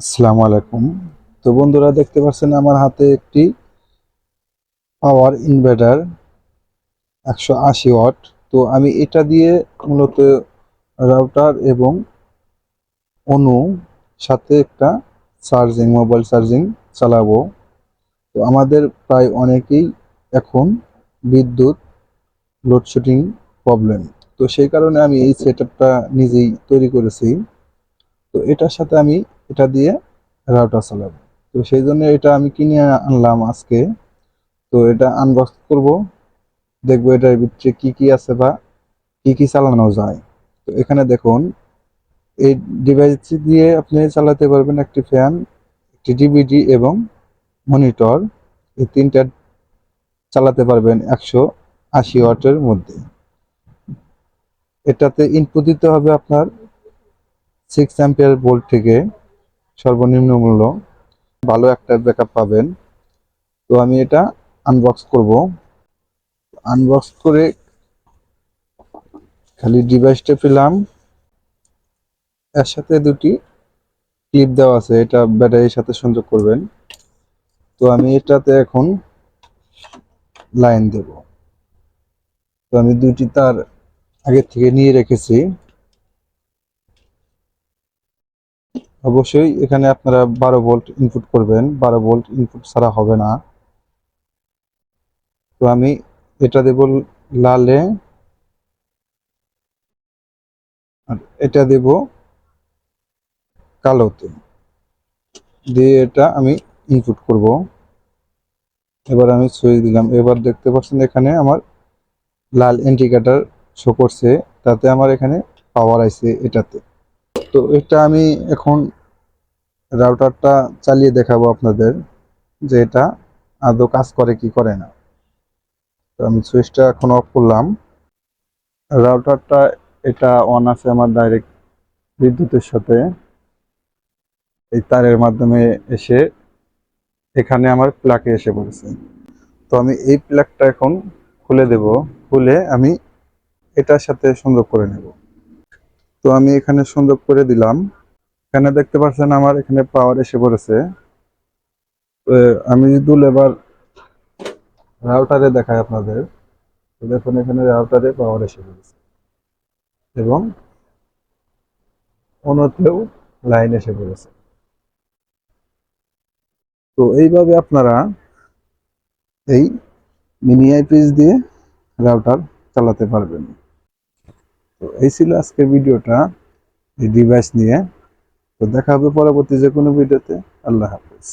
আসসালামু আলাইকুম। তো বন্ধুরা, দেখতে পাচ্ছেন আমার হাতে একটি পাওয়ার ইনভার্টার একশো আশি ওয়াট। তো আমি এটা দিয়ে মূলত রাউটার এবং অনু সাথে একটা চার্জিং, মোবাইল চার্জিং চালাবো। তো আমাদের প্রায় অনেকেই এখন বিদ্যুৎ লোডশেডিং প্রবলেম। তো সেই কারণে আমি এই সেট নিজেই তৈরি করেছি। তো এটার সাথে আমি এটা দিয়ে রাউটার চালাবো। তো সেই জন্য এটা আমি কিনে আনলাম আজকে। তো এটা আনবক্স করব। দেখব এটার ভিতরে কি কি আছে বা কি কি চালানো যায়। তো এখানে দেখুন, এই ডিভাইস দিয়ে আপনি চালাতে পারবেন একটি ফ্যান একটি ডিভিডি এবং মনিটর এই তিনটা চালাতে পারবেন একশো আশি ওয়াটের মধ্যে। এটাতে ইনপুট দিতে হবে আপনার সিক্স অ্যাম্পিয়ার ভোল্ট থেকে। সর্বনিম্ন মূল্য। ভালো একটা ব্যাকআপ পাবেন। তো আমি এটা আনবক্স করব। আনবক্স করে খালি ডিভাইসটা পেলাম। এর সাথে দুটি ক্লিপ দেওয়া আছে। এটা ব্যাটারির সাথে সংযোগ করবেন। তো আমি এটাতে এখন লাইন দেব। তো আমি দুটি তার আগে থেকে নিয়ে রেখেছি। অবশ্যই এখানে আপনারা বারো ভোল্ট ইনপুট করবেন। বারো ভোল্ট ইনপুট ছাড়া হবে না। তো আমি এটা দেব লালে। এটা দেব কালোতে। দিয়ে এটা আমি ইনপুট করব। এবার আমি সুইচ দিলাম। এবার দেখতে পাচ্ছেন এখানে আমার লাল ইন্ডিকেটার শো করছে। তাতে আমার এখানে পাওয়ার আছে এটাতে। তো এটা আমি এখন রাউটারটা চালিয়ে দেখাবো আপনাদের যে এটা আদৌ কাজ করে কি করে না। তো আমি সুইচটা এখন অফ করলাম। রাউটারটা এটা অন আছে আমার ডাইরেক্ট বিদ্যুতের সাথে। এই তারের মাধ্যমে এসে এখানে আমার প্লাকে এসে পড়েছে। তো আমি এই প্লাগটা এখন খুলে দেব। খুলে আমি এটার সাথে সংযোগ করে নেব। তো আমি এখানে সংযোগ করে দিলাম। এখানে দেখতে পাচ্ছেন আমার এখানে পাওয়ার এসে পড়েছে। আমি যদি এবার রাউটারে দেখাই আপনাদের। দেখুন, এখানে রাউটারে পাওয়ার এসে পড়েছে। এবং অন্যতেও লাইন এসে পড়েছে। তো এইভাবে আপনারা এই মিনি আইপিএস দিয়ে রাউটার চালাতে পারবেন। তো এই ছিল আজকের ভিডিওটা, এই ডিভাইস নিয়ে। তো দেখা হবে পরবর্তী যে কোনো ভিডিওতে। আল্লাহ হাফেজ।